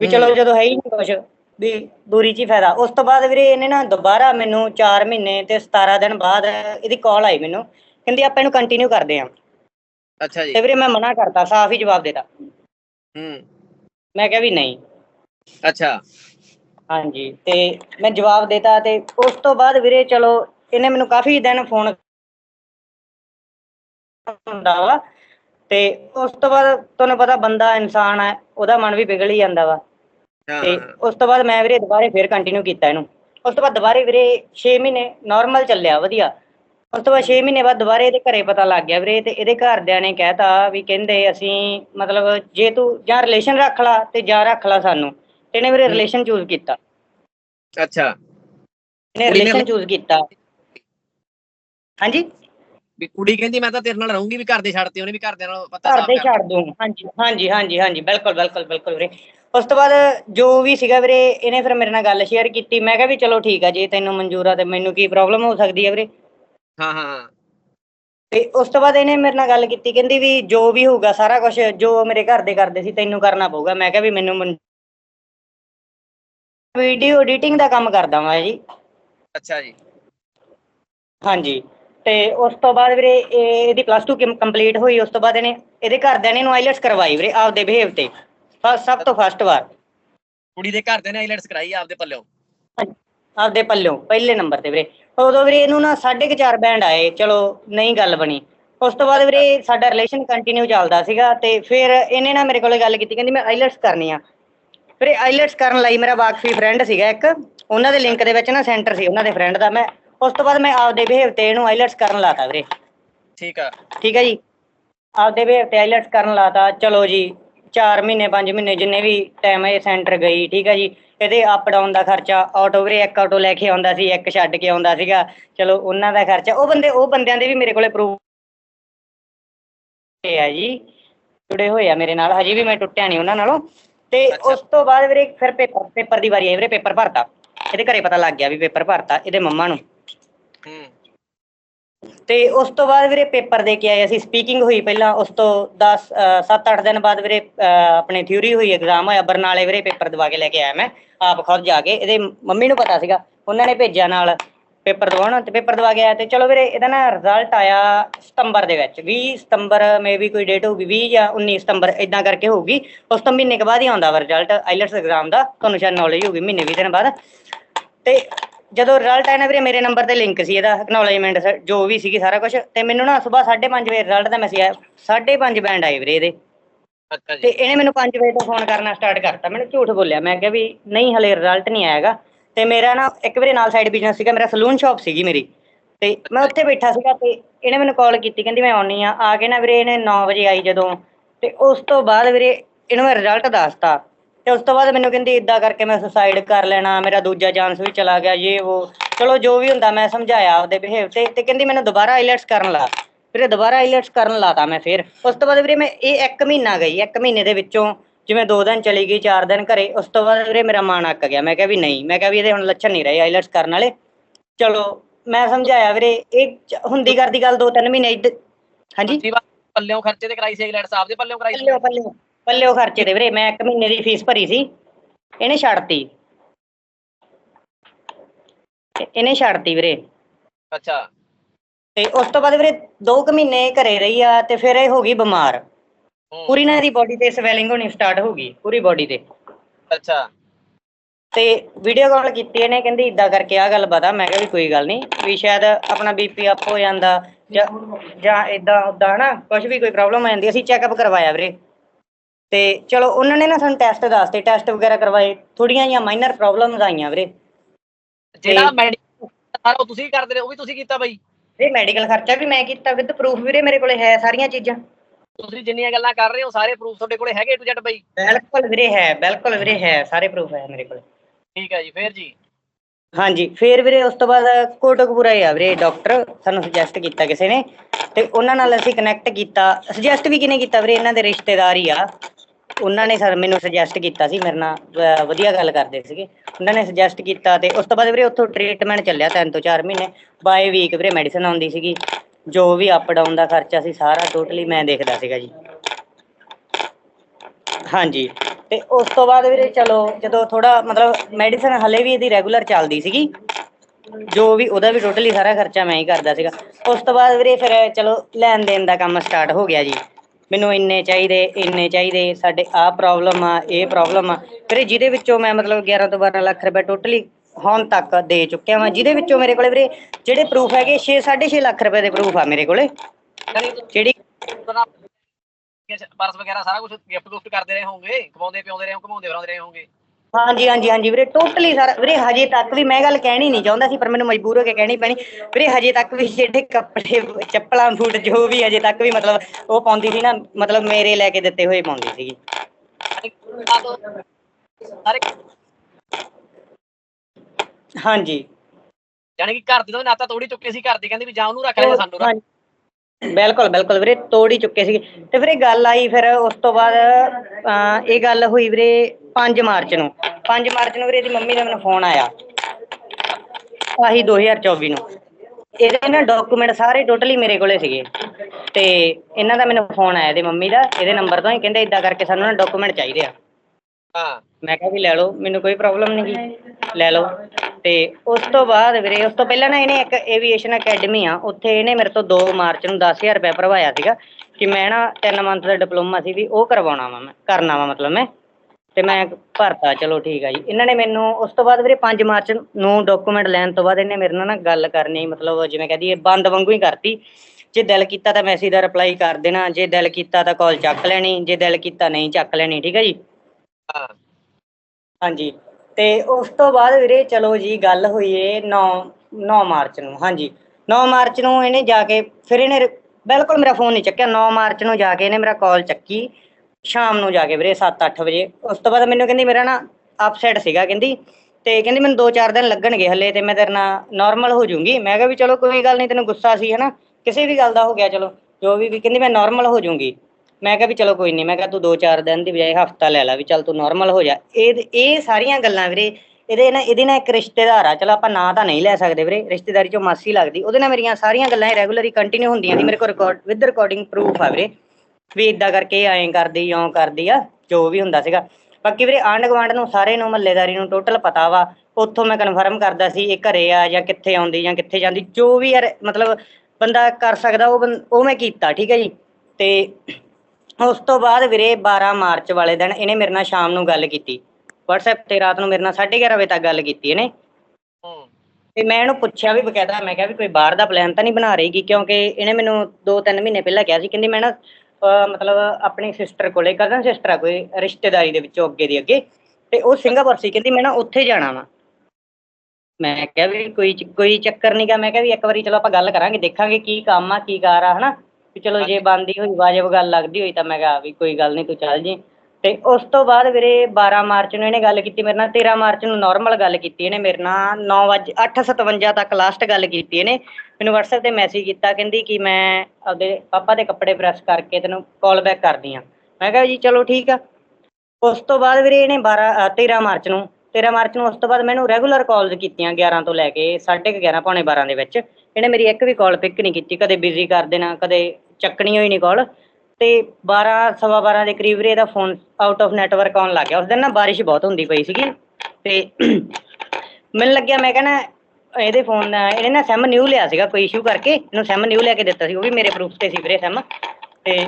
ਵੀ ਚਲੋ ਜਦੋਂ ਹੈ ਹੀ ਨਹੀਂ ਕੁਛ ਵੀ ਦੂਰੀ 'ਚ ਹੀ ਫਾਇਦਾ। ਉਸ ਤੋਂ ਬਾਅਦ ਵੀਰੇ ਇਹਨੇ ਨਾ ਦੁਬਾਰਾ ਮੈਨੂੰ 4 ਮਹੀਨੇ ਤੇ 17 ਦਿਨ ਬਾਅਦ ਇਹਦੀ ਕਾਲ ਆਈ ਮੈਨੂੰ। ਕਹਿੰਦੀ ਆਪਾਂ ਇਹਨੂੰ ਕੰਟੀਨਿਊ ਕਰਦੇ ਆਂ। ਅੱਛਾ ਜੀ। ਤੇ ਵੀਰੇ ਮੈਂ ਮਨਾ ਕਰਤਾ ਸਾਫ਼ ਹੀ ਜਵਾਬ ਦੇਤਾ। ਹੂੰ। ਮੈਂ ਕਿਹਾ ਵੀ ਨਹੀਂ। ਅੱਛਾ। ਹਾਂਜੀ ਤੇ ਮੈਂ ਜਵਾਬ ਦੇਤਾ ਤੇ ਉਸ ਤੋਂ ਬਾਅਦ ਵੀਰੇ ਚਲੋ ਇਹਨੇ ਮੈਨੂੰ ਕਾਫੀ ਦਿਨ ਫੋਨ ਹੁੰਦਾ ਵਾ ਤੇ ਉਸ ਤੋਂ ਬਾਅਦ ਤੁਹਾਨੂੰ ਪਤਾ ਬੰਦਾ ਇਨਸਾਨ ਹੈ ਉਹਦਾ ਮਨ ਵੀ ਪਿਘਲ ਹੀ ਜਾਂਦਾ ਵਾ। ਤੇ ਉਸ ਤੋਂ ਬਾਅਦ ਮੈਂ ਵੀਰੇ ਦੁਬਾਰੇ ਫੇਰ ਕੰਟੀਨਿਊ ਕੀਤਾ ਇਹਨੂੰ। ਉਸ ਤੋਂ ਬਾਅਦ ਦੁਬਾਰੇ ਵੀਰੇ 6 ਮਹੀਨੇ ਨਾਰਮਲ ਚੱਲਿਆ ਵਧੀਆ। ਉਸ ਤੋਂ ਬਾਅਦ 6 ਮਹੀਨੇ ਬਾਅਦ ਦੁਬਾਰੇ ਇਹਦੇ ਘਰੇ ਪਤਾ ਲੱਗ ਗਿਆ ਵੀਰੇ ਤੇ ਇਹਦੇ ਘਰਦਿਆਂ ਨੇ ਕਹਿਤਾ ਵੀ ਕਹਿੰਦੇ ਅਸੀਂ ਮਤਲਬ ਜੇ ਤੂੰ ਜਾਂ ਰਿਲੇਸ਼ਨ ਰੱਖ ਲਾ ਤੇ ਜਾਂ ਰੱਖ ਲਾ ਸਾਨੂੰ। ਤੇ ਇਹਨੇ ਵੀਰੇ ਰਿਲੇਸ਼ਨ ਚੂਜ਼ ਕੀਤਾ। ਅੱਛਾ। ਇਹਨੇ ਰਿਲੇਸ਼ਨ ਚੂਜ਼ ਕੀਤਾ। ਹਾਂਜੀ? ਵੀ ਕੁੜੀ ਕਹਿੰਦੀ ਮੈਂ ਤਾਂ ਤੇਰੇ ਨਾਲ ਰਹੂੰਗੀ ਵੀ ਘਰ ਦੇ ਛੱਡਤੇ ਉਹਨੇ ਵੀ ਘਰਦਿਆਂ ਨਾਲ ਪਤਾ ਘਰ ਦੇ ਛੱਡ ਦੂੰ। ਹਾਂਜੀ ਹਾਂਜੀ ਹਾਂਜੀ ਹਾਂਜੀ ਬਿਲਕੁਲ ਬਿਲਕੁਲ ਬਿਲਕੁਲ ਵੀਰੇ। ਉਸ ਤੋਂ ਬਾਅਦ ਜੋ ਵੀ ਸੀਗਾ ਵੀਰੇ ਇਹਨੇ ਫਿਰ ਮੇਰੇ ਨਾਲ ਗੱਲ ਸ਼ੇਅਰ ਕੀਤੀ। ਮੈਂ ਕਿਹਾ ਵੀ ਚਲੋ ਠੀਕ ਆ ਜੇ ਤੈਨੂੰ ਮਨਜ਼ੂਰ ਆ ਤੇ ਮੈਨੂੰ ਕੀ ਪ੍ਰੋਬਲਮ ਹੋ ਸਕਦੀ ਹੈ ਵੀਰੇ? ਹਾਂ ਹਾਂ ਤੇ ਉਸ ਤੋਂ ਬਾਅਦ ਇਹਨੇ ਮੇਰੇ ਨਾਲ ਗੱਲ ਕੀਤੀ ਕਹਿੰਦੀ ਵੀ ਜੋ ਵੀ ਹੋਊਗਾ ਸਾਰਾ ਕੁਝ ਜੋ ਮੇਰੇ ਘਰ ਦੇ ਕਰਦੇ ਸੀ ਤੈਨੂੰ ਕਰਨਾ ਪਊਗਾ। ਮੈਂ ਕਿਹਾ ਵੀ ਮੈਨੂੰ ਵੀਡੀਓ ਐਡੀਟਿੰਗ ਦਾ ਕੰਮ ਕਰਦਾ ਵਾਂ ਜੀ। ਅੱਛਾ ਜੀ। ਹਾਂਜੀ। ਤੇ ਉਸ ਤੋਂ ਬਾਅਦ ਵੀਰੇ ਇਹ ਇਹਦੀ ਪਲੱਸ 2 ਕੰਪਲੀਟ ਹੋਈ ਉਸ ਤੋਂ ਬਾਅਦ ਇਹਨੇ ਇਹਦੇ ਘਰਦਿਆਂ ਨੇ ਇਹਨੂੰ ਆਈਲੈਟਸ ਕਰਵਾਈ ਵੀਰੇ ਆਪਦੇ ਬਿਹੇਵ ਤੇ। ਫ- ਸਭ ਤੋਂ ਫਸਟ ਵਾਰ। ਕੁੜੀ ਦੇ ਘਰਦਿਆਂ ਨੇ ਆਈਲੈਟਸ ਕਰਾਈ ਆਪਦੇ ਪੱਲਿਓ? ਆਪਦੇ ਪੱਲਿਓਂ ਪਹਿਲੇ ਨੰਬਰ ਤੇ ਵੀਰੇ। ਉਦੋਂ ਵੀਰੇ ਇਹਨੂੰ ਨਾ ਸਾਢੇ ਕੁ ਚਾਰ ਬੈਂਡ ਆਏ ਚਲੋ ਨਹੀਂ ਗੱਲ ਬਣੀ। ਉਸ ਤੋਂ ਬਾਅਦ ਵੀਰੇ ਸਾਡਾ ਰਿਲੇਸ਼ਨ ਕੰਟੀਨਿਊ ਚੱਲਦਾ ਸੀਗਾ ਤੇ ਫਿਰ ਇਹਨੇ ਨਾ ਮੇਰੇ ਕੋਲੇ ਗੱਲ ਕੀਤੀ ਕਹਿੰਦੀ ਮੈਂ ਆਈਲੈਟਸ ਕਰਨੀ ਆ। ਵੀਰੇ ਆਈਲੈਟਸ ਕਰਨ ਲਈ ਮੇਰਾ ਵਾਕਫੀ ਫਰੈਂਡ ਸੀਗਾ ਇੱਕ ਉਹਨਾਂ ਦੇ ਲਿੰਕ ਦੇ ਵਿੱਚ ਨਾ ਸੈਂਟਰ ਸੀ ਉਹਨਾਂ ਦੇ ਫਰੈਂਡ ਦਾ ਮੈਂ। ਉਸ ਤੋਂ ਬਾਅਦ ਮੈਂ ਆਪਦੇ ਬਿਹੇਵ ਤੇ ਇਹਨੂੰ ਆਈਲੈਟਸ ਕਰਨ ਲਾਤਾ ਵੀਰੇ। ਠੀਕ ਆ। ਠੀਕ ਹੈ ਜੀ? ਆਪਦੇ ਬਿਹੇਵ ਤੇ ਆਈਲੈਟਸ ਕਰਨ ਲਾਤਾ ਚਲੋ ਜੀ 4 ਮਹੀਨੇ 5 ਮਹੀਨੇ ਜਿੰਨੇ ਵੀ ਟਾਈਮ ਇਹ ਸੈਂਟਰ ਗਈ ਠੀਕ ਹੈ ਜੀ। ਇਹਦੇ ਅਪ ਡਾਊਨ ਦਾ ਖਰਚਾ ਆਟੋ ਵੀਰੇ ਇੱਕ ਆਟੋ ਲੈ ਕੇ ਆਉਂਦਾ ਸੀ ਇੱਕ ਛੱਡ ਕੇ ਆਉਂਦਾ ਸੀਗਾ। ਚਲੋ ਉਹਨਾਂ ਦਾ ਖਰਚਾ ਉਹ ਬੰਦੇ ਉਹ ਬੰਦਿਆਂ ਦੇ ਵੀ ਮੇਰੇ ਕੋਲੇ ਪ੍ਰੂਫ ਆ ਜੀ। ਜੁੜੇ ਹੋਏ ਆ ਮੇਰੇ ਨਾਲ ਹਜੇ ਵੀ ਮੈਂ ਟੁੱਟਿਆ ਨਹੀਂ ਉਹਨਾਂ ਨਾਲੋਂ। ਤੇ। ਉਸ ਤੋਂ ਬਾਅਦ ਵੀਰੇ ਫਿਰ ਪੇਪਰ ਪੇਪਰ ਦੀ ਵਾਰੀ ਆਈ ਵੀਰੇ ਪੇਪਰ ਭਰਤਾ। ਇਹਦੇ ਘਰੇ ਪਤਾ ਲੱਗ ਗਿਆ ਵੀ ਪੇਪਰ ਭਰਤਾ ਇਹਦੇ ਮੰਮਾ ਨੂੰ। ਹੂੰ। ਤੇ ਉਸ ਤੋਂ ਬਾਅਦ ਵੀਰੇ ਪੇਪਰ ਦੇ ਕੇ ਆਏ ਅਸੀਂ ਸਪੀਕਿੰਗ ਹੋਈ ਪਹਿਲਾਂ, ਉਸ ਤੋਂ 10 7-8 ਦਿਨ ਬਾਅਦ ਵੀਰੇ ਆਪਣੇ ਥਿਊਰੀ ਹੋਈ ਐਗਜ਼ਾਮ ਹੋਇਆ, ਬਰਨਾਲੇ ਵੀਰੇ ਪੇਪਰ ਦਵਾ ਕੇ ਲੈ ਕੇ ਆਇਆ ਮੈਂ, ਆਪ ਖੁਦ ਜਾ ਕੇ, ਇਹਦੇ ਮੰਮੀ ਨੂੰ ਪਤਾ ਸੀਗਾ, ਉਹਨਾਂ ਨੇ ਭੇਜਿਆ ਨਾਲ ਪੇਪਰ ਦਵਾਉਣ, ਤੇ ਪੇਪਰ ਦਵਾ ਕੇ ਆਇਆ, ਤੇ ਚਲੋ ਵੀਰੇ, ਇਹਦਾ ਨਾ ਰਿਜ਼ਲਟ ਆਇਆ ਸਤੰਬਰ ਦੇ ਵਿੱਚ 20 ਸਤੰਬਰ ਮੇਬੀ ਕੋਈ ਡੇਟ ਹੋਊਗੀ 20 ਜਾਂ 19 ਸਤੰਬਰ ਇਦਾਂ ਕਰਕੇ ਹੋਊਗੀ, ਉਸ ਤੋਂ ਮਹੀਨੇ ਕੁ ਬਾਅਦ ਹੀ ਆਉਂਦਾ ਵਾ ਰਿਜ਼ਲਟ ਆਈਲੈਟਸ ਐਗਜ਼ਾਮ ਦਾ, ਤੁਹਾਨੂੰ ਸ਼ਾਇਦ ਨੌਲੇਜ ਹੋਊਗੀ, ਮਹੀਨੇ 20 ਦਿਨ ਬਾਅਦ, ਤੇ ਜਦੋਂ ਰਿਜ਼ਲਟ ਆਇਆ ਨਾ ਵੀਰੇ ਮੇਰੇ ਨੰਬਰ ਤੇ ਲਿੰਕ ਸੀ ਇਹਦਾ ਐਕਨੋਲਜਮੈਂਟ ਜੋ ਵੀ ਸੀਗੀ ਸਾਰਾ ਕੁਝ ਤੇ ਮੈਨੂੰ ਨਾ ਸਵੇਰ 5:30 ਵਜੇ ਰਿਜ਼ਲਟ ਦਾ ਮੈਸੇਜ ਆਇਆ 5:30 ਬੈਂਡ ਆਏ ਵੀਰੇ ਇਹਦੇ। ਅੱਛਾ ਤੇ ਜੀ ਇਹਨੇ ਮੈਨੂੰ 5 ਵਜੇ ਤੋਂ ਫੋਨ ਕਰਨਾ ਸਟਾਰਟ ਕਰਤਾ। ਮੈਨੂੰ ਝੂਠ ਬੋਲਿਆ। ਮੈਂ ਕਿਹਾ ਵੀ ਨਹੀਂ ਹਲੇ ਰਿਜ਼ਲਟ ਨਹੀਂ ਆਏਗਾ ਤੇ ਮੇਰਾ ਨਾ ਇੱਕ ਵੀਰੇ ਨਾਲ ਸਾਈਡ ਬਿਜ਼ਨਸ ਸੀਗਾ ਮੇਰਾ ਸਲੂਨ ਸ਼ਾਪ ਸੀਗੀ ਮੇਰੀ। ਤੇ ਮੈਂ ਉੱਥੇ ਬੈਠਾ ਸੀਗਾ ਤੇ ਇਹਨੇ ਮੈਨੂੰ ਕਾਲ ਕੀਤੀ ਕਹਿੰਦੀ ਮੈਂ ਆਉਣੀ ਆ। ਆ ਕੇ ਨਾ ਵੀਰੇ ਇਹਨੇ 9 ਵਜੇ ਆਈ ਜਦੋਂ। ਤੇ ਉਸ ਤੋਂ ਬਾਅਦ ਵੀਰੇ ਇਹਨੂੰ ਮੈਂ ਰਿਜ਼ਲਟ ਦੱਸਤਾ। ਤੇ ਉਸ ਤੋਂ ਬਾਅਦ ਮੈਨੂੰ ਕਹਿੰਦੀ ਇਦਾਂ ਕਰਕੇ ਮੈਂ ਸੁਸਾਈਡ ਕਰ ਲੈਣਾ ਮੇਰਾ ਦੂਜਾ ਚਾਂਸ ਵੀ ਚਲਾ ਗਿਆ ਇਹ ਉਹ ਚਲੋ ਜੋ ਵੀ ਹੁੰਦਾ ਮੈਂ ਸਮਝਾਇਆ ਉਹਦੇ ਬਿਹੇਵ ਤੇ ਤੇ ਕਹਿੰਦੀ ਮੈਨੂੰ ਦੁਬਾਰਾ ਆਈਲੈਟਸ ਕਰਨ ਲਾ। ਵੀਰੇ ਦੁਬਾਰਾ ਆਈਲੈਟਸ ਕਰਨ ਲਾਤਾ ਮੈਂ ਫਿਰ। ਉਸ ਤੋਂ ਬਾਅਦ ਵੀਰੇ ਮੈਂ ਇਹ ਇੱਕ ਮਹੀਨਾ ਗਈ ਇੱਕ ਮਹੀਨੇ ਦੇ ਵਿੱਚੋਂ ਜਿਵੇਂ ਦੋ ਦਿਨ ਚਲੀ ਗਈ ਚਾਰ ਦਿਨ ਘਰੇ ਉਸ ਤੋਂ ਬਾਅਦ ਵੀਰੇ ਮੇਰਾ ਮਨ ਅੱਕ ਗਿਆ। ਮੈਂ ਕਿਹਾ ਵੀ ਨਹੀਂ ਮੈਂ ਕਿਹਾ ਵੀ ਇਹਦੇ ਹੁਣ ਲੱਛਣ ਨਹੀਂ ਰਹੇ ਆਈਲੈਟਸ ਕਰਨ ਵਾਲੇ। ਚਲੋ ਮੈਂ ਸਮਝਾਇਆ ਵੀਰੇ ਇਹ ਹੁੰਦੀ ਕਰਦੀ ਗੱਲ ਦੋ ਤਿੰਨ ਮਹੀਨੇ ਇੱਧ- ਹਾਂਜੀ? ਪੱਲਿਓਂ ਖਰਚੇ ਤੇ ਕਰਾਈ ਸੀ ਇੰਗਲੈਂਡ ਸਾਹਿਬ ਦੇ ਪੱਲਿਓਂ ਕਰਾਈ ਸੀ। ਪੱਲਿਓ ਪੱਲਿਓ। ਪੱਲਿਓ ਖਰਚੇ ਦੇ ਵੀਰੇ ਮੈਂ ਇੱਕ ਮਹੀਨੇ ਦੀ ਫੀਸ ਭਰੀ ਸੀ ਇਹਨੇ ਛੱਡਤੀ। ਇਹ- ਇਹਨੇ ਛੱਡਤੀ ਵੀਰੇ। ਅੱਛਾ। ਤੇ ਉਸ ਤੋਂ ਬਾਅਦ ਵੀਰੇ 2 ਕੁ ਮਹੀਨੇ ਘਰੇ ਰਹੀ ਆ ਤੇ ਫਿਰ ਇਹ ਹੋ ਗਈ ਬਿਮਾਰ। ਪੂਰੀ ਨਾ ਇਹਦੀ ਬੋਡੀ ਤੇ ਸਵੈਲਿੰਗ ਹੋਣੀ ਸਟਾਰਟ ਹੋ ਗਈ ਪੂਰੀ ਬੋਡੀ ਤੇ। ਅੱਛਾ। ਤੇ ਵੀਡੀਓ ਕਾਲ ਕੀਤੀ ਇਹਨੇ ਕਹਿੰਦੀ ਇਦਾਂ ਕਰਕੇ ਆ ਗੱਲ ਪਤਾ ਮੈਂ ਕਿਹਾ ਵੀ ਕੋਈ ਗੱਲ ਨਹੀਂ ਵੀ ਸ਼ਾਇਦ ਆਪਣਾ ਬੀਪੀ ਅਪ ਹੋ ਜਾਂਦਾ ਜਾਂ ਜਾਂ ਇਦਾਂ ਉਦਾਂ ਹਨਾ ਕੁਝ ਵੀ ਕੋਈ ਪ੍ਰੋਬਲਮ ਆ ਜਾਂਦੀ ਅਸੀਂ ਚੈੱਕਅਪ ਕਰਵਾਇਆ ਵੀਰੇ। ਤੇ ਚਲੋ ਉਹਨਾਂ ਨੇ ਨਾ ਸਾਨੂੰ ਟੈਸਟ ਦੱਸਤੇ ਟੈਸਟ ਵਗੈਰਾ ਕਰਵਾਏ ਥੋੜੀਆਂ ਜਿਹੀਆਂ ਮਾਈਨਰ ਪ੍ਰੋਬਲਮਸ ਆਈਆਂ ਵੀਰੇ। ਜਿਹੜਾ ਮੈਡੀਕਲ ਸਾਰਾ ਉਹ ਤੁਸੀਂ ਕਰਦੇ ਉਹ ਵੀ ਤੁਸੀਂ ਕੀਤਾ ਬਾਈ? ਇਹ ਮੈਡੀਕਲ ਖਰਚਾ ਵੀ ਮੈਂ ਕੀਤਾ ਵਿਦ ਪ੍ਰੂਫ ਵੀਰੇ ਮੇਰੇ ਕੋਲੇ ਹੈ ਸਾਰੀਆਂ ਚੀਜ਼ਾਂ। ਤੁਸੀਂ ਜਿੰਨੀਆਂ ਗੱਲਾਂ ਕਰ ਰਹੇ ਹੋ ਸਾਰੇ ਪ੍ਰੂਫ ਤੁਹਾਡੇ ਕੋਲੇ ਹੈਗੇ ਟੂ ਜੈਟ ਬਾਈ? ਬਿਲਕੁਲ ਵੀਰੇ ਹੈ ਬਿਲਕੁਲ ਵੀਰੇ ਹੈ ਸਾਰੇ ਪ੍ਰੂਫ ਹੈ ਮੇਰੇ ਕੋਲ। ਠੀਕ ਹੈ ਜੀ ਫੇਰ ਜੀ। ਹਾਂਜੀ ਫੇਰ ਵੀਰੇ ਉਸ ਤੋਂ ਬਾਅਦ ਕੋਟਕਪੂਰਾ ਹੀ ਆ ਵੀਰੇ ਡਾਕਟਰ ਸਾਨੂੰ ਸੁਜੈਸਟ ਕੀਤਾ ਕਿਸੇ ਨੇ ਤੇ ਉਹਨਾਂ ਨਾਲ ਅਸੀਂ ਕਨੈਕਟ ਕੀਤਾ। ਸੁਜੈਸਟ ਵੀ ਕਿਨੇ ਕੀਤਾ ਵੀਰੇ ਇਹਨਾਂ ਦੇ ਰਿਸ਼ਤੇਦਾਰ ਹੀ ਆ। ਉਹਨਾਂ ਨੇ ਸਰ ਮੈਨੂੰ ਸੁਜੈਸਟ ਕੀਤਾ ਸੀ, ਮੇਰੇ ਨਾਲ ਵਧੀਆ ਗੱਲ ਕਰਦੇ ਸੀਗੇ। ਉਹਨਾਂ ਨੇ ਸੁਜੈਸਟ ਕੀਤਾ ਤੇ ਉਸ ਤੋਂ ਬਾਅਦ ਵੀਰੇ ਉੱਥੋਂ ਟ੍ਰੀਟਮੈਂਟ ਚੱਲਿਆ ਤਿੰਨ ਤੋਂ ਚਾਰ ਮਹੀਨੇ। ਬਾਏ ਵੀਕ ਵੀਰੇ ਮੈਡੀਸਨ ਆਉਂਦੀ ਸੀਗੀ। ਜੋ ਵੀ ਅਪ ਡਾਊਨ ਦਾ ਖਰਚਾ ਸੀ ਸਾਰਾ ਟੋਟਲੀ ਮੈਂ ਦੇਖਦਾ ਸੀਗਾ ਜੀ। ਹਾਂਜੀ। ਤੇ ਉਸ ਤੋਂ ਬਾਅਦ ਵੀਰੇ ਚਲੋ, ਜਦੋਂ ਥੋੜਾ ਮਤਲਬ ਮੈਡੀਸਨ ਹਲੇ ਵੀ ਇਹਦੀ ਰੈਗੂਲਰ ਚੱਲਦੀ ਸੀਗੀ, ਜੋ ਵੀ ਉਹਦਾ ਵੀ ਟੋਟਲੀ ਸਾਰਾ ਖਰਚਾ ਮੈਂ ਹੀ ਕਰਦਾ ਸੀਗਾ। ਉਸ ਤੋਂ ਬਾਅਦ ਵੀਰੇ ਫਿਰ ਚਲੋ ਲੈਣ ਦੇਣ ਦਾ ਕੰਮ ਸਟਾਰਟ ਹੋ ਗਿਆ ਜੀ। ਮੈਨੂੰ ਇੰਨੇ ਚਾਹੀਦੇ ਇੰਨੇ ਚਾਹੀਦੇ ਸਾਡੇ ਆਹ ਪ੍ਰੋਬਲਮ ਆ ਇਹ ਪ੍ਰੋਬਲਮ ਆ ਵੀਰੇ ਜਿਹਦੇ ਵਿੱਚੋਂ ਮੈਂ ਮਤਲਬ 11 ਤੋਂ 12 ਲੱਖ ਰੁਪਏ ਟੋਟਲੀ ਹੁਣ ਤੱਕ ਦੇ ਚੁੱਕਿਆ ਵਾਂ ਜਿਹਦੇ ਵਿੱਚੋਂ ਮੇਰੇ ਕੋਲੇ ਵੀਰੇ ਜਿਹੜੇ ਪ੍ਰੂਫ ਹੈਗੇ 6 6.5 ਲੱਖ ਰੁਪਏ ਦੇ ਪ੍ਰੂਫ ਆ ਮੇਰੇ ਕੋਲੇ ਜਿਹੜੀ ਪਰਸ ਵਗੈਰਾ ਸਾਰਾ ਕੁਝ ਗਿਫਟ ਗੁਫਟ ਕਰਦੇ ਰਹੇ ਹੋਵੋਗੇ ਕਮਾਉਂਦੇ ਪਿਆਉਂਦੇ ਰਹੇ ਹੋ ਘਮਾਉਂਦੇ ਫਿਰਾਉਂਦੇ ਰਹੇ ਹੋਵੋਗੇ ਹਾਂਜੀ ਹਾਂਜੀ ਹਾਂਜੀ। ਵੀਰੇ ਟੋਟਲੀ ਸਾਰਾ ਵੀਰੇ ਹਜੇ ਤੱਕ ਵੀ ਮੈਂ ਗੱਲ ਕਹਿਣੀ ਨਹੀਂ ਚਾਹੁੰਦਾ ਸੀ ਪਰ ਮੈਨੂੰ ਮਜਬੂਰ ਹੋ ਕੇ ਕਹਿਣੀ ਪੈਣੀ। ਵੀਰੇ ਹਜੇ ਤੱਕ ਵੀ ਜਿਹੜੇ ਕੱਪੜੇ ਚੱਪਲਾਂ ਬੂਟ ਜੋ ਵੀ ਹਜੇ ਤੱਕ ਵੀ ਮਤਲਬ ਉਹ ਪਾਉਂਦੀ ਸੀ ਨਾ ਮਤਲਬ ਮੇਰੇ ਲੈ ਕੇ ਦਿੱਤੇ ਹੋਏ ਪਾਉਂਦੀ ਸੀਗੀ। ਸਾਰੇ ਹਾਂਜੀ। ਯਾਨੀ ਕਿ ਘਰ ਦੇ ਤੋਂ ਨਾਤਾ ਤੋੜੀ ਚੁੱਕੇ ਸੀ ਘਰ ਦੀ ਕਹਿੰਦੀ ਵੀ ਜਾਂ ਉਹਨੂੰ ਰੱਖ ਲੈ ਜਾਂ ਸਾਨੂੰ ਰੱਖ। ਬਿਲਕੁਲ ਬਿਲਕੁਲ ਵੀਰੇ ਤੋੜ ਹੀ ਚੁੱਕੇ ਸੀਗੇ। ਤੇ ਵੀਰੇ ਗੱਲ ਆਈ ਫਿਰ ਉਸ ਤੋਂ ਬਾਅਦ ਇਹ ਗੱਲ ਹੋਈ ਵੀਰੇ 5 ਮਾਰਚ ਨੂੰ। 5 ਮਾਰਚ ਨੂੰ ਵੀਰੇ ਦੀ ਮੰਮੀ ਦਾ ਮੈਨੂੰ ਫੋਨ ਆਇਆ। ਆਹੀ 2024 ਨੂੰ। ਇਹਦੇ ਨਾ ਡਾਕੂਮੈਂਟ ਸਾਰੇ ਟੋਟਲੀ ਮੇਰੇ ਕੋਲੇ ਸੀਗੇ। ਤੇ ਇਹਨਾਂ ਦਾ ਮੈਨੂੰ ਫੋਨ ਆਇਆ ਇਹਦੇ ਮੰਮੀ ਦਾ। ਇਹਦੇ ਨੰਬਰ ਤੋਂ ਹੀ ਕਹਿੰਦੇ ਇਦਾਂ ਕਰਕੇ ਸਾਨੂੰ ਨਾ ਡਾਕੂਮੈਂਟ ਚਾਹੀਦੇ ਆ। ਹਾਂ। ਮੈਂ ਕਿਹਾ ਵੀ ਲੈ ਲਓ ਮੈਨੂੰ ਕੋਈ ਪ੍ਰੋਬਲਮ ਨਹੀਂ ਲੈ ਲਓ। ਤੇ ਉਸ ਤੋਂ ਬਾਅਦ ਵੀਰੇ ਉਸ ਤੋਂ ਪਹਿਲਾਂ ਨਾ ਇਹਨੇ ਇੱਕ ਏਵੀਏਸ਼ਨ ਅਕੈਡਮੀ ਆ ਉੱਥੇ ਇਹਨੇ ਮੇਰੇ ਤੋਂ 2 ਮਾਰਚ ਨੂੰ 10000 ਰੁਪਏ ਭਰਵਾਇਆ ਸੀਗਾ ਕਿ ਮੈਂ ਨਾ 3 ਮੰਥ ਦਾ ਡਿਪਲੋਮਾ ਸੀ ਵੀ ਉਹ ਕਰਵਾਉਣਾ ਵਾ ਮੈਂ ਕਰਨਾ ਵਾ ਮਤਲਬ ਮੈਂ ਤੇ ਮੈਂ ਭਰਤਾ ਚਲੋ ਠੀਕ ਆ ਜੀ। ਇਹਨਾਂ ਨੇ ਮੈਨੂੰ ਉਸ ਤੋਂ ਬਾਅਦ ਵੀਰੇ 5 ਮਾਰਚ ਨੂੰ ਡਾਕੂਮੈਂਟ ਲੈਣ ਤੋਂ ਬਾਅਦ ਇਹਨੇ ਮੇਰੇ ਨਾਲ ਨਾ ਗੱਲ ਕਰਨੀ ਮਤਲਬ ਜਿਵੇਂ ਕਹਦੀ ਇਹ ਬੰਦ ਵਾਂਗੂ ਹੀ ਕਰਤੀ। ਜੇ ਦਿਲ ਕੀਤਾ ਤਾਂ ਮੈਸੇਜ ਦਾ ਰਿਪਲਾਈ ਕਰ ਦੇਣਾ ਜੇ ਦਿਲ ਕੀਤਾ ਤਾਂ ਕਾਲ ਚੱਕ ਲੈਣੀ ਜੇ ਦਿਲ ਕੀਤਾ ਨਹੀਂ ਚੱਕ ਲੈਣੀ ਠੀਕ ਹੈ ਜੀ? ਹਾਂ। ਹਾਂਜੀ। ਤੇ ਉਸ ਤੋਂ ਬਾਅਦ ਵੀਰੇ ਚਲੋ ਜੀ ਗੱਲ ਹੋਈ ਏ 9 9 ਮਾਰਚ ਨੂੰ, ਹਾਂਜੀ। 9 ਮਾਰਚ ਨੂੰ ਇਹਨੇ ਜਾ ਕੇ ਫਿਰ ਇਹਨੇ ਬਿਲਕੁਲ ਮੇਰਾ ਫੋਨ ਨਹੀਂ ਚੱਕਿਆ। 9 ਮਾਰਚ ਨੂੰ ਜਾ ਕੇ ਇਹਨੇ ਮੇਰਾ ਕਾਲ ਚੱਕੀ ਸ਼ਾਮ ਨੂੰ ਜਾ ਕੇ ਵੀਰੇ 7-8 ਵਜੇ। ਉਸ ਤੋਂ ਬਾਅਦ ਮੈਨੂੰ ਕਹਿੰਦੀ ਮੇਰਾ ਨਾ ਅਪਸੈਟ ਸੀਗਾ ਕਹਿੰਦੀ ਤੇ ਕਹਿੰਦੀ ਮੈਨੂੰ 2-4 ਦਿਨ ਲੱਗਣਗੇ ਹੱਲੇ ਤੇ ਮੈਂ ਤੇਰੇ ਨਾਲ ਨਾਰਮਲ ਹੋ ਜਾਊਂਗੀ। ਮੈਂ ਕਿਹਾ ਵੀ ਚਲੋ ਕੋਈ ਗੱਲ ਨਹੀਂ, ਤੈਨੂੰ ਗੁੱਸਾ ਸੀ ਹਨਾ? ਕਿਸੇ ਵੀ ਗੱਲ ਦਾ ਹੋ ਗਿਆ ਚਲੋ। ਜੋ ਵੀ ਵੀ ਕਹਿੰਦੀ ਮੈਂ ਨਾਰਮਲ ਹੋ ਜਾਊਂਗੀ। ਮੈਂ ਕਿਹਾ ਵੀ ਚਲੋ ਕੋਈ ਨਹੀਂ ਮੈਂ ਕਿਹਾ ਤੂੰ 2-4 ਦਿਨ ਦੀ ਬਜਾਏ ਹਫਤਾ ਲੈ ਲੈ ਵੀ ਚੱਲ ਤੂੰ ਨਾਰਮਲ ਹੋ ਜਾ। ਇਹ ਇਹ ਸਾਰੀਆਂ ਗੱਲਾਂ ਵੀਰੇ, ਇਹਦੇ ਨਾਲ ਇਹਦੇ ਨਾਲ ਇੱਕ ਰਿਸ਼ਤੇਦਾਰ ਆ, ਚਲੋ ਆਪਾਂ ਨਾਂ ਤਾਂ ਨਹੀਂ ਲੈ ਸਕਦੇ ਵੀਰੇ, ਰਿਸ਼ਤੇਦਾਰੀ ਚੋਂ ਮਾਸੀ ਲੱਗਦੀ, ਉਹਦੇ ਨਾਲ ਮੇਰੀਆਂ ਸਾਰੀਆਂ ਗੱਲਾਂ ਰੈਗੂਲਰੀ ਕੰਟੀਨਿਊ ਹੁੰਦੀਆਂ ਸੀ ਮੇਰੇ ਕੋਲ ਰਿਕਾਰਡ ਵਿਦ ਰਿਕਾਰਡਿੰਗ ਪ੍ਰੂਫ ਆ ਵੀਰੇ। ਵੀ ਇਦਾਂ ਕਰਕੇ ਐਂ ਕਰਦੀ ਇਉਂ ਕਰਦੀ ਆ, ਜੋ ਵੀ ਹੁੰਦਾ ਸੀਗਾ। ਬਾਕੀ ਵੀਰੇ, ਆਂਢ ਗੁਆਂਢ ਨੂੰ ਸਾਰੇ ਨੂੰ, ਮਹੱਲੇਦਾਰੀ ਨੂੰ ਟੋਟਲ ਪਤਾ ਵਾ, ਉੱਥੋਂ ਮੈਂ ਕਨਫਰਮ ਕਰਦਾ ਸੀ, ਇਹ ਘਰੇ ਆ ਜਾਂ ਕਿੱਥੇ ਆਉਂਦੀ ਜਾਂ ਕਿੱਥੇ ਜਾਂਦੀ, ਜੋ ਵੀ ਯਾਰ, ਮਤਲਬ ਬੰਦਾ ਕਰ ਸਕਦਾ, ਉਹ ਬੰ- ਉਹ ਮੈਂ ਕੀਤਾ, ਠੀਕ ਹੈ ਜੀ। ਤੇ ਉਸ ਤੋਂ ਬਾਅਦ ਵੀਰੇ 12 ਮਾਰਚ ਵਾਲੇ ਦਿਨ ਇਹਨੇ ਮੇਰੇ ਨਾਲ ਸ਼ਾਮ ਨੂੰ ਗੱਲ ਕੀਤੀ। WhatsApp ਤੇ ਰਾਤ ਨੂੰ ਮੇਰੇ ਨਾਲ 11:30 ਵਜੇ ਤੱਕ ਗੱਲ ਕੀਤੀ ਇਹਨੇ। ਹੂੰ। ਤੇ ਮੈਂ ਇਹਨੂੰ ਪੁੱਛਿਆ ਵੀ ਬਕਾਇਦਾ ਮੈਂ ਕਿਹਾ ਵੀ ਕੋਈ ਬਾਹਰ ਦਾ ਪਲਾਨ ਤਾਂ ਨਹੀਂ ਬਣਾ ਰਹੀਗੀ ਕਿਉਂਕਿ ਇਹਨੇ ਮੈਨੂੰ 2-3 ਮਹੀਨੇ ਪਹਿਲਾਂ ਕਿਹਾ ਸੀ ਕਹਿੰਦੀ ਮੈਂ ਨਾ ਮਤਲਬ ਆਪਣੀ ਸਿਸਟਰ ਕੋਲੇ ਕਜ਼ਨ ਸਿਸਟਰ ਆ ਕੋਈ ਰਿਸ਼ਤੇਦਾਰੀ ਦੇ ਵਿੱਚੋਂ ਅੱਗੇ ਦੀ ਅੱਗੇ ਤੇ ਉਹ ਸਿੰਗਾਪੁਰ ਸੀ ਕਹਿੰਦੀ ਮੈਂ ਨਾ ਉੱਥੇ ਜਾਣਾ ਵਾ। ਮੈਂ ਕਿਹਾ ਵੀ ਕੋਈ ਕੋਈ ਚੱਕਰ ਨਹੀਂਗਾ ਮੈਂ ਕਿਹਾ ਵੀ ਇੱਕ ਵਾਰੀ ਚਲੋ ਆਪਾਂ ਗੱਲ ਕਰਾਂਗੇ ਦੇਖਾਂਗੇ ਕੀ ਕੰਮ ਆ ਕੀ ਕਾਰ ਆ ਹਨਾ। ਵੀ ਚਲੋ ਜੇ ਬਣਦੀ ਹੋਈ ਵਾਜਬ ਗੱਲ ਲੱਗਦੀ ਹੋਈ ਤਾਂ ਮੈਂ ਕਿਹਾ ਵੀ ਕੋਈ ਗੱਲ ਨਹੀਂ ਤੂੰ ਚੱਲ ਜੀ। ਤੇ ਉਸ ਤੋਂ ਬਾਅਦ ਵੀਰੇ 12 ਮਾਰਚ ਨੂੰ ਇਹਨੇ ਗੱਲ ਕੀਤੀ ਮੇਰੇ ਨਾਲ 13 ਮਾਰਚ ਨੂੰ ਨਾਰਮਲ ਗੱਲ ਕੀਤੀ ਇਹਨੇ ਮੇਰੇ ਨਾਲ 9 ਵਜੇ 8:57 ਤੱਕ ਲਾਸਟ ਗੱਲ ਕੀਤੀ ਇਹਨੇ। ਮੈਨੂੰ WhatsApp ਤੇ ਮੈਸੇਜ ਕੀਤਾ ਕਹਿੰਦੀ ਕਿ ਮੈਂ ਆਪਦੇ ਪਾਪਾ ਦੇ ਕੱਪੜੇ ਪ੍ਰੈਸ ਕਰਕੇ ਤੈਨੂੰ ਕਾਲ ਬੈਕ ਕਰਦੀ ਆ ਮੈਂ ਕਿਹਾ ਜੀ ਚਲੋ ਠੀਕ ਆ। ਉਸ ਤੋਂ ਬਾਅਦ ਵੀਰੇ ਇਹਨੇ 12 ਅ, 13 ਮਾਰਚ ਨੂੰ 13 ਮਾਰਚ ਨੂੰ ਉਸ ਤੋਂ ਬਾਅਦ ਮੈਨੂੰ ਰੈਗੂਲਰ ਕਾਲਸ ਕੀਤੀਆਂ 11 ਤੋਂ ਲੈ ਕੇ 11:30 ਪੌਣੇ 12 ਦੇ ਵਿੱਚ। ਇਹਨੇ ਮੇਰੀ ਇੱਕ ਵੀ ਕਾਲ ਪਿਕ ਨਹੀਂ ਕੀਤੀ ਕਦੇ ਬਿਜ਼ੀ ਕਰ ਦੇਣਾ ਕਦੇ ਚੱਕਣੀ ਹੋਈ ਨਹੀਂ ਕਾਲ। ਤੇ 12 ਸਵਾ 12 ਦੇ ਕਰੀਬ ਵੀਰੇ ਇਹਦਾ ਫੋਨ ਆਊਟ ਆਫ ਨੈਟਵਰਕ ਆਉਣ ਲੱਗ ਗਿਆ। ਉਸ ਦਿਨ ਨਾ ਬਾਰਿਸ਼ ਬਹੁਤ ਹੁੰਦੀ ਪਈ ਸੀਗੀ। ਤੇ ਮੈਨੂੰ ਲੱਗਿਆ, ਮੈਂ ਕਹਿੰਦਾ ਇਹਦੇ ਫੋਨ ਇਹਨੇ ਨਾ ਸਿਮ ਨਿਊ ਲਿਆ ਸੀਗਾ ਕੋਈ ਇਸ਼ੂ ਕਰਕੇ। ਇਹਨੂੰ ਸਿਮ ਨਿਊ ਲੈ ਕੇ ਦਿੱਤਾ ਸੀ। ਉਹ ਵੀ ਮੇਰੇ ਪ੍ਰੂਫ ਤੇ ਸੀ ਵੀਰੇ ਸਿਮ ਤੇ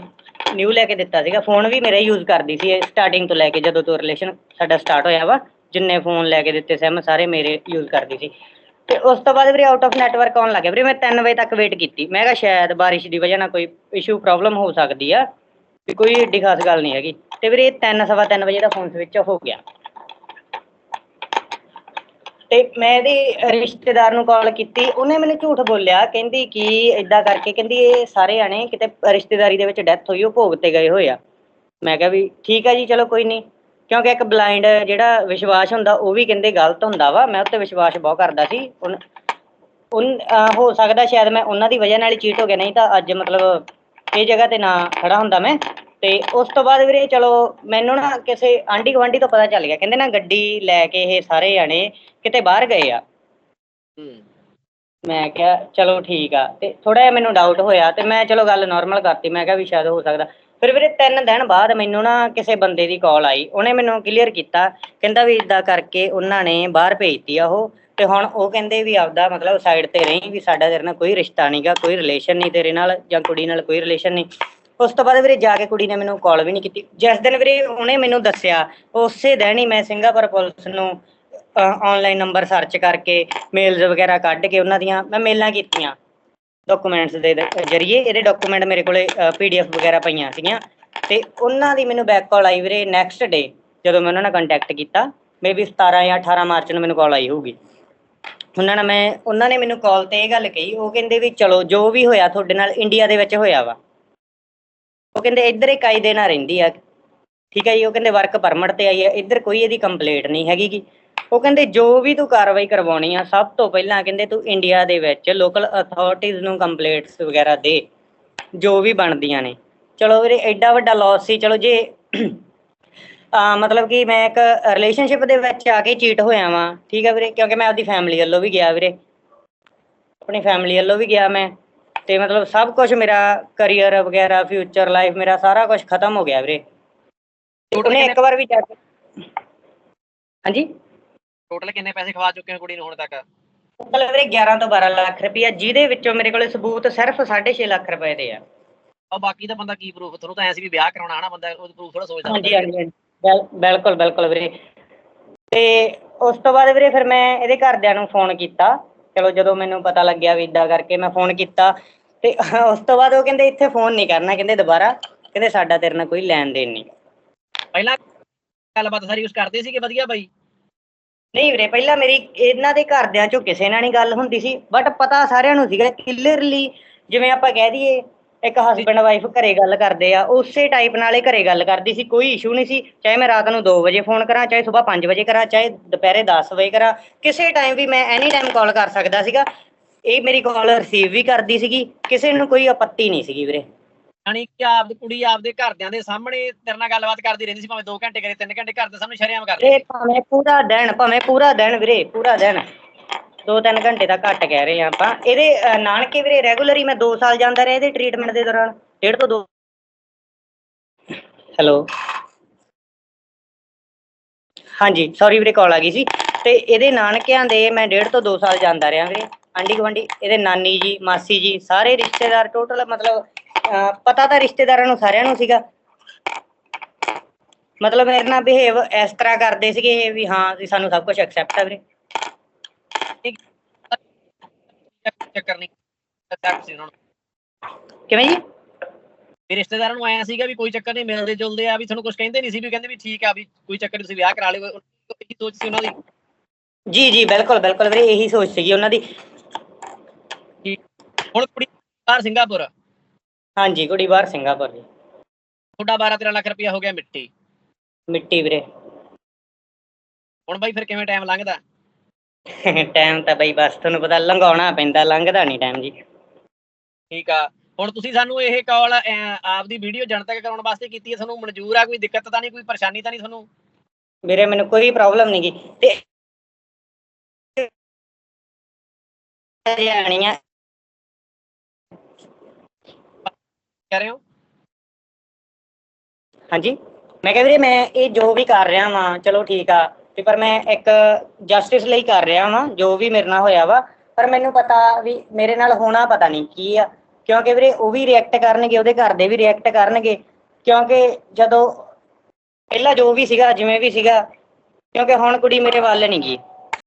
ਨਿਊ ਲੈ ਕੇ ਦਿੱਤਾ ਸੀਗਾ। ਫੋਨ ਵੀ ਮੇਰਾ ਯੂਜ਼ ਕਰਦੀ ਸੀ ਸਟਾਰਟਿੰਗ ਤੋਂ ਲੈ ਕੇ ਜਦੋਂ ਤੋਂ ਰਿਲੇਸ਼ਨ ਸਾਡਾ ਸਟਾਰਟ ਹੋਇਆ ਵਾ। ਜਿੰਨੇ ਫੋਨ ਲੈ ਕੇ ਦਿੱਤੇ ਸਿਮ ਸਾਰੇ ਮੇਰੇ ਯੂਜ਼ ਕਰਦੀ ਸੀ। ਤੇ ਉਸ ਤੋਂ ਬਾਅਦ ਵੀਰੇ ਆਊਟ ਆਫ ਨੈਟਵਰਕ ਆਉਣ ਲੱਗ ਗਿਆ। ਵੀਰੇ ਮੈਂ 3 ਵਜੇ ਤੱਕ ਵੇਟ ਕੀਤੀ। ਮੈਂ ਕਿਹਾ ਸ਼ਾਇਦ ਬਾਰਿਸ਼ ਦੀ ਵਜ੍ਹਾ ਨਾਲ ਕੋਈ ਇਸ਼ੂ ਪ੍ਰੋਬਲਮ ਹੋ ਸਕਦੀ ਆ। ਵੀ ਕੋਈ ਏਡੀ ਖਾਸ ਗੱਲ ਨਹੀਂ ਹੈਗੀ। ਤੇ ਵੀਰੇ 3 ਸਵਾ 3 ਵਜੇ ਦਾ ਫੋਨ ਸਵਿਚ ਹੋ ਗਿਆ। ਤੇ ਮੈਂ ਇਹਦੇ ਰਿਸ਼ਤੇਦਾਰ ਨੂੰ ਕਾਲ ਕੀਤੀ। ਉਹਨੇ ਮੈਨੂੰ ਝੂਠ ਬੋਲਿਆ। ਕਹਿੰਦੀ ਕਿ ਇਦਾਂ ਕਰਕੇ ਕਹਿੰਦੀ ਇਹ ਸਾਰੇ ਆਣੇ ਕਿਤੇ ਰਿਸ਼ਤੇਦਾਰੀ ਦੇ ਵਿੱਚ ਡੈਥ ਹੋਈ, ਉਹ ਭੋਗ ਤੇ ਗਏ ਹੋਏ ਆ। ਮੈਂ ਕਿਹਾ ਵੀ ਠੀਕ ਆ ਜੀ, ਚਲੋ ਕੋਈ ਨਹੀਂ। ਕਿਉਂਕਿ ਇੱਕ ਬਲਾਈਂਡ ਜਿਹੜਾ ਵਿਸ਼ਵਾਸ ਹੁੰਦਾ ਉਹ ਵੀ ਕਹਿੰਦੇ ਗਲਤ ਹੁੰਦਾ ਵਾ। ਮੈਂ ਉੱਤੇ ਵਿਸ਼ਵਾਸ ਬਹੁਤ ਕਰਦਾ ਸੀ। ਉਨ ਹੋ ਸਕਦਾ ਸ਼ਾਇਦ ਮੈਂ ਉਹਨਾਂ ਦੀ ਵਜ੍ਹਾ ਨਾਲ ਹੀ ਚੀਟ ਹੋ ਗਿਆ। ਨਹੀਂ ਤਾਂ ਅੱਜ ਮਤਲਬ ਇਹ ਜਗ੍ਹਾ ਤੇ ਨਾ ਖੜਾ ਹੁੰਦਾ ਮੈਂ। ਤੇ ਉਸ ਤੋਂ ਬਾਅਦ ਵੀਰੇ ਚਲੋ ਮੈਨੂੰ ਨਾ ਕਿਸੇ ਆਂਢੀ ਗੁਆਂਢੀ ਤੋਂ ਪਤਾ ਚੱਲ ਗਿਆ। ਕਹਿੰਦੇ ਨਾ ਗੱਡੀ ਲੈ ਕੇ ਇਹ ਸਾਰੇ ਜਾਣੇ ਕਿਤੇ ਬਾਹਰ ਗਏ ਆ। ਮੈਂ ਕਿਹਾ ਚਲੋ ਠੀਕ ਆ। ਤੇ ਥੋੜਾ ਜਿਹਾ ਮੈਨੂੰ ਡਾਊਟ ਹੋਇਆ ਤੇ ਮੈਂ ਚਲੋ ਗੱਲ ਨਾਰਮਲ ਕਰਤੀ। ਮੈਂ ਕਿਹਾ ਵੀ ਸ਼ਾਇਦ ਹੋ ਸਕਦਾ। ਫਿਰ ਵੀਰੇ ਤਿੰਨ ਦਿਨ ਬਾਅਦ ਮੈਨੂੰ ਨਾ ਕਿਸੇ ਬੰਦੇ ਦੀ ਕਾਲ ਆਈ। ਉਹਨੇ ਮੈਨੂੰ ਕਲੀਅਰ ਕੀਤਾ। ਕਹਿੰਦਾ ਵੀ ਇਦਾਂ ਕਰਕੇ ਉਹਨਾਂ ਨੇ ਬਾਹਰ ਭੇਜਤੀ ਆ ਉਹ। ਤੇ ਹੁਣ ਉਹ ਕਹਿੰਦੇ ਵੀ ਆਪਦਾ ਮਤਲਬ ਸਾਈਡ ਤੇ ਰਹੀ ਵੀ ਸਾਡਾ ਤੇਰੇ ਨਾਲ ਕੋਈ ਰਿਸ਼ਤਾ ਨਹੀਂਗਾ ਕੋਈ ਰਿਲੇਸ਼ਨ ਨਹੀਂ ਤੇਰੇ ਨਾਲ ਜਾਂ ਕੁੜੀ ਨਾਲ ਕੋਈ ਰਿਲੇਸ਼ਨ ਨਹੀਂ। ਉਸ ਤੋਂ ਬਾਅਦ ਵੀਰੇ ਜਾ ਕੇ ਕੁੜੀ ਨੇ ਮੈਨੂੰ ਕਾਲ ਵੀ ਨਹੀਂ ਕੀਤੀ। ਜਿਸ ਦਿਨ ਵੀਰੇ ਉਹਨੇ ਮੈਨੂੰ ਦੱਸਿਆ, ਉਸੇ ਦਿਨ ਹੀ ਮੈਂ ਸਿੰਗਾਪੁਰ ਪੁਲਿਸ ਨੂੰ ਆਨਲਾਈਨ ਨੰਬਰ ਸਰਚ ਕਰਕੇ ਮੇਲਸ ਵਗੈਰਾ ਕੱਢ ਕੇ ਉਹਨਾਂ ਦੀਆਂ ਮੈਂ ਮੇਲਾਂ ਕੀਤੀਆਂ। ਡਾਕੂਮੈਂਟਸ ਦੇ ਜਰੀਏ ਇਹਦੇ ਡਾਕੂਮੈਂਟ ਮੇਰੇ ਕੋਲੇ ਪੀਡੀਐਫ ਵਗੈਰਾ ਪਈਆਂ ਸੀਗੀਆਂ। ਤੇ ਉਹਨਾਂ ਦੀ ਮੈਨੂੰ ਬੈਕ ਕਾਲ ਆਈ ਵੀਰੇ ਨੈਕਸਟ ਡੇ ਜਦੋਂ ਮੈਂ ਉਹਨਾਂ ਨਾਲ ਕੰਟੈਕਟ ਕੀਤਾ। ਮੇਬੀ 17 ਜਾਂ 18 ਮਾਰਚ ਨੂੰ ਮੈਨੂੰ ਕਾਲ ਆਈ ਹੋਊਗੀ। ਉਹਨਾਂ ਨਾਲ ਮੈਂ, ਉਹਨਾਂ ਨੇ ਮੈਨੂੰ ਕਾਲ ਤੇ ਇਹ ਗੱਲ ਕਹੀ, ਉਹ ਕਹਿੰਦੇ ਵੀ ਚਲੋ, ਜੋ ਵੀ ਹੋਇਆ ਤੁਹਾਡੇ ਨਾਲ ਇੰਡੀਆ ਦੇ ਵਿੱਚ ਹੋਇਆ ਵਾ। ਉਹ ਕਹਿੰਦੇ ਇੱਧਰ ਹੀ ਕਾਈ ਦੇਣਾ ਰਹਿੰਦੀ ਆ। ਠੀਕ ਹੈ ਜੀ, ਉਹ ਕਹਿੰਦੇ ਵਰਕ ਪਰਮਿਟ ਤੇ ਆਈ ਹੈ ਇੱਧਰ ਕੋਈ ਇਹਦੀ ਕੰਪਲੇਂਟ ਨਹੀਂ ਹੈਗੀ ਗੀ। ਉਹ ਕਹਿੰਦੇ ਜੋ ਵੀ ਤੂੰ ਕਾਰਵਾਈ ਕਰਵਾਉਣੀ ਆ ਸਭ ਤੋਂ ਪਹਿਲਾਂ ਕਹਿੰਦੇ ਤੂੰ ਇੰਡੀਆ ਦੇ ਵਿੱਚ ਲੋਕਲ ਅਥਾਰਟੀਜ਼ ਨੂੰ ਕੰਪਲੇਂਟਸ ਵਗੈਰਾ ਦੇ ਜੋ ਵੀ ਬਣਦੀਆਂ ਨੇ। ਚਲੋ ਵੀਰੇ ਐਡਾ ਵੱਡਾ ਲਾਸ ਸੀ ਚਲੋ ਜੇ ਆ ਮਤਲਬ ਕਿ ਮੈਂ ਇੱਕ ਰਿਲੇਸ਼ਨਸ਼ਿਪ ਦੇ ਵਿੱਚ ਆ ਕੇ ਚੀਟ ਹੋਇਆ ਵਾਂ ਠੀਕ ਹੈ ਵੀਰੇ? ਕਿਉਂਕਿ ਮੈਂ ਆਪਦੀ ਫੈਮਿਲੀ ਵੱਲੋਂ ਵੀ ਗਿਆ ਵੀਰੇ। ਆਪਣੀ ਫੈਮਿਲੀ ਵੱਲੋਂ ਵੀ ਗਿਆ ਮੈਂ ਤੇ ਮਤਲਬ ਸਭ ਕੁਝ ਮੇਰਾ ਕੈਰੀਅਰ ਵਗੈਰਾ ਫਿਊਚਰ ਲਾਈਫ ਮੇਰਾ ਸਾਰਾ ਕੁਝ ਖਤਮ ਹੋ ਗਿਆ ਵੀਰੇ। ਉਹਨੇ ਇੱਕ ਵਾਰ ਵੀ ਜਾ ਕੇ ਹਾਂਜੀ? ਟੋਟਲ ਕਿੰਨੇ ਪੈਸੇ ਖਵਾ ਚੁੱਕੇ ਹੋ ਕੁੜੀ ਨੂੰ ਹੁਣ ਤੱਕ? ਮਤਲਬ ਵੀਰੇ 11 ਤੋਂ 12 ਲੱਖ ਰੁਪਈਆ ਜਿਹਦੇ ਵਿੱਚੋਂ ਮੇਰੇ ਕੋਲੇ ਸਬੂਤ ਸਿਰਫ 6.5 ਲੱਖ ਰੁਪਏ ਦੇ ਆ। ਉਹ ਬਾਕੀ ਦਾ ਬੰਦਾ ਕੀ ਪ੍ਰੂਫ ਤੁਹਾਨੂੰ ਤਾਂ ਐ ਸੀ ਵੀ ਵਿਆਹ ਕਰਾਉਣਾ ਹਨਾ ਬੰਦਾ ਉਹ ਪ੍ਰੂਫ ਥੋੜਾ ਸੋਚਦਾ ਹਾਂਜੀ ਹਾਂਜੀ ਹਾਂਜੀ। ਬਿਲ- ਬਿਲਕੁਲ ਬਿਲਕੁਲ ਵੀਰੇ। ਤੇ ਉਸ ਤੋਂ ਬਾਅਦ ਵੀਰੇ ਫਿਰ ਮੈਂ ਇਹਦੇ ਘਰਦਿਆਂ ਨੂੰ ਫੋਨ ਕੀਤਾ। ਚਲੋ ਜਦੋਂ ਮੈਨੂੰ ਪਤਾ ਲੱਗਿਆ ਵੀ ਇਦਾਂ ਕਰਕੇ ਮੈਂ ਫੋਨ ਕੀਤਾ। ਤੇ ਉਸ ਤੋਂ ਬਾਅਦ ਉਹ ਕਹਿੰਦੇ ਇੱਥੇ ਫੋਨ ਨਹੀਂ ਕਰਨਾ ਕਹਿੰਦੇ ਦੁਬਾਰਾ। ਕਹਿੰਦੇ ਸਾਡਾ ਤੇਰੇ ਨਾਲ ਕੋਈ ਲੈਣ ਦੇਣ ਨਹੀਂ। ਪਹਿਲਾਂ ਗੱਲਬਾਤ ਸਾਰੀ ਉਸ ਕਰਦੇ ਸੀ ਕਿ ਵਧੀਆ ਬਾਈ? ਨਹੀਂ ਵੀਰੇ, ਪਹਿਲਾਂ ਮੇਰੀ ਇਹਨਾਂ ਦੇ ਘਰਦਿਆਂ ਚੋਂ ਕਿਸੇ ਨਾਲ ਨਹੀਂ ਗੱਲ ਹੁੰਦੀ ਸੀ ਬਟ ਪਤਾ ਸਾਰਿਆਂ ਨੂੰ ਸੀਗਾ ਕਲੀਅਰਲੀ ਜਿਵੇਂ ਆਪਾਂ ਕਹਿ ਦਈਏ, ਇੱਕ ਹਸਬੰਡ ਵਾਈਫ ਘਰੇ ਗੱਲ ਕਰਦੇ ਆ, ਉਸੇ ਟਾਈਪ ਨਾਲ ਇਹ ਘਰੇ ਗੱਲ ਕਰਦੀ ਸੀ, ਕੋਈ ਇਸ਼ੂ ਨਹੀਂ ਸੀ, ਚਾਹੇ ਮੈਂ ਰਾਤ ਨੂੰ 2 ਵਜੇ ਫੋਨ ਕਰਾਂ, ਚਾਹੇ ਸਵੇਰ 5 ਵਜੇ ਕਰਾਂ, ਚਾਹੇ ਦੁਪਹਿਰੇ 10 ਵਜੇ ਕਰਾਂ, ਕਿਸੇ ਟਾਈਮ ਵੀ ਮੈਂ ਐਨੀ ਟਾਈਮ ਕਾਲ ਕਰ ਸਕਦਾ ਸੀਗਾ, ਇਹ ਮੇਰੀ ਕਾਲ ਰਿਸੀਵ ਵੀ ਕਰਦੀ ਸੀਗੀ, ਕਿਸੇ ਨੂੰ ਕੋਈ ਆਪੱਤੀ ਨਹੀਂ ਸੀਗੀ ਵੀਰੇ। ਯਾਨੀ ਕਿ ਆਪ ਕੁੜੀ ਆਪਦੇ ਘਰਦਿਆਂ ਦੇ ਸਾਹਮਣੇ ਤੇਰੇ ਨਾਲ ਗੱਲਬਾਤ ਕਰਦੀ ਰਹਿੰਦੀ ਸੀ, ਭਾਵੇਂ 2 ਘੰਟੇ ਕਰੇ 3 ਘੰਟੇ ਘਰ ਦੇ ਸਾਹਮਣੇ ਸ਼ਰੇਆਮ ਕਰਦੀ ਇਹ ਭਾਵੇਂ ਪੂਰਾ ਦਿਨ, ਭਾਵੇਂ ਪੂਰਾ ਦਿਨ ਵੀਰੇ, ਪੂਰਾ ਦਿਨ। ਦੋ ਤਿੰਨ ਘੰਟੇ ਦਾ ਘੱਟ ਕਹਿ ਰਹੇ ਆ ਆਪਾਂ। ਇਹਦੇ ਨਾਨਕੇ ਵੀਰੇ ਰੈਗੂਲਰ ਮੈਂ 2 ਸਾਲ ਜਾਂਦਾ ਰਿਹਾ ਇਹਦੇ ਟ੍ਰੀਟਮੈਂਟ ਦੇ ਦੌਰਾਨ, ਡੇਢ ਤੋਂ 2 ਹੈਲੋ ਹਾਂਜੀ ਸੌਰੀ ਵੀਰੇ ਕਾਲ ਆ ਗਈ ਸੀ। ਤੇ ਇਹਦੇ ਨਾਨਕਿਆਂ ਦੇ ਮੈਂ ਡੇਢ ਤੋਂ 2 ਸਾਲ ਜਾਂਦਾ ਰਿਹਾ ਵੀਰੇ। ਆਂਢੀ ਗੁਆਂਢੀ ਇਹਦੇ ਨਾਨੀ ਜੀ ਮਾਸੀ ਜੀ ਸਾਰੇ ਰਿਸ਼ਤੇਦਾਰ ਟੋਟਲ ਮਤਲਬ ਅਹ, ਪਤਾ ਤਾਂ ਰਿਸ਼ਤੇਦਾਰਾਂ ਨੂੰ ਸਾਰਿਆਂ ਨੂੰ ਸੀਗਾ। ਮਤਲਬ ਮੇਰੇ ਨਾਲ ਬਿਹੇਵ ਇਸ ਤਰ੍ਹਾਂ ਕਰਦੇ ਸੀਗੇ ਇਹ ਵੀ ਹਾਂ ਵੀ ਸਾਨੂੰ ਸਭ ਕੁਝ ਐਕਸੈਪਟ ਆ ਵੀਰੇ। ਚੱਕਰ ਨਹੀਂ। ਚੱਕਰ ਸੀ ਉਹਨਾਂ ਨੂੰ। ਕਿਵੇਂ ਜੀ? ਵੀ ਰਿਸ਼ਤੇਦਾਰਾਂ ਨੂੰ ਆਇਆ ਸੀਗਾ ਵੀ ਕੋਈ ਚੱਕਰ ਨਹੀਂ ਮਿਲਦੇ ਜੁਲਦੇ ਆ ਵੀ ਤੁਹਾਨੂੰ ਕੁਝ ਕਹਿੰਦੇ ਨਹੀਂ ਸੀ ਵੀ ਕਹਿੰਦੇ ਵੀ ਠੀਕ ਆ ਵੀ ਕੋਈ ਚੱਕਰ ਨਹੀਂ ਤੁਸੀਂ ਵਿਆਹ ਕਰਾ ਲਿਓ। ਇਹੀ ਸੋਚ ਸੀ ਉਹਨਾਂ ਦੀ। ਜੀ ਜੀ ਬਿਲਕੁਲ ਬਿਲਕੁਲ ਵੀਰੇ ਇਹੀ ਸੋਚ ਸੀਗੀ ਉਹਨਾਂ ਦੀ। ਹੁਣ ਕੁੜੀ ਬਾਹਰ ਸਿੰਗਾਪੁਰ। ਹਾਂਜੀ ਕੁੜੀ ਬਾਹਰ ਸਿੰਗਾਪੁਰ ਦੀ ਤੁਹਾਡਾ 12 13 ਲੱਖ ਰੁਪਇਆ ਹੋ ਗਿਆ ਮਿੱਟੀ। ਮਿੱਟੀ ਵੀਰੇ। ਹੁਣ ਬਾਈ ਫਿਰ ਕਿਵੇਂ ਟਾਈਮ ਲੰਘਦਾ? ਟਾਈਮ ਤਾਂ ਬਈ ਬਸ ਤੁਹਾਨੂੰ ਪਤਾ ਲੰਘਾਉਣਾ ਪੈਂਦਾ ਲੰਘਦਾ ਨਹੀਂ ਟਾਈਮ ਜੀ। ਠੀਕ ਆ। ਹੁਣ ਤੁਸੀਂ ਸਾਨੂੰ ਇਹ ਕਾਲ ਆਪਦੀ ਵੀਡੀਓ ਜਨਤਕ ਕਰਾਉਣ ਵਾਸਤੇ ਕੀਤੀ ਹੈ। ਤੁਹਾਨੂੰ ਮਨਜ਼ੂਰ ਆ ਕੋਈ ਦਿੱਕਤ ਤਾਂ ਨਹੀਂ ਕੋਈ ਪਰੇਸ਼ਾਨੀ ਤਾਂ ਨਹੀਂ ਤੁਹਾਨੂੰ? ਵੀਰੇ ਮੈਨੂੰ ਕੋਈ ਪ੍ਰੋਬਲਮ ਨਹੀਂ ਗੀ। ਤੇ ਹਰਿਆਣੀ ਆ ਰਹੇ ਹੋ? ਹਾਂਜੀ। ਮੈਂ ਕਿਹਾ ਵੀਰੇ, ਮੈਂ ਇਹ ਜੋ ਵੀ ਕਰ ਰਿਹਾ ਵਾਂ, ਚਲੋ ਠੀਕ ਆ। ਤੇ ਪਰ ਮੈਂ ਇੱਕ ਜਸਟਿਸ ਲਈ ਕਰ ਰਿਹਾ ਵਾਂ, ਜੋ ਵੀ ਮੇਰੇ ਨਾਲ ਹੋਇਆ ਵਾ। ਪਰ ਮੈਨੂੰ ਪਤਾ ਵੀ ਮੇਰੇ ਨਾਲ ਹੋਣਾ ਪਤਾ ਨਹੀਂ ਕੀ ਆ। ਕਿਉਂਕਿ ਵੀਰੇ, ਉਹ ਵੀ ਰਿਐਕਟ ਕਰਨਗੇ, ਉਹਦੇ ਘਰ ਦੇ ਵੀ ਰਿਐਕਟ ਕਰਨਗੇ। ਕਿਉਂਕਿ ਜਦੋਂ ਪਹਿਲਾਂ ਜੋ ਵੀ ਸੀਗਾ, ਜਿਵੇਂ ਵੀ ਸੀਗਾ, ਕਿਉਂਕਿ ਹੁਣ ਕੁੜੀ ਮੇਰੇ ਵੱਲ ਨਹੀਂ ਗਈ।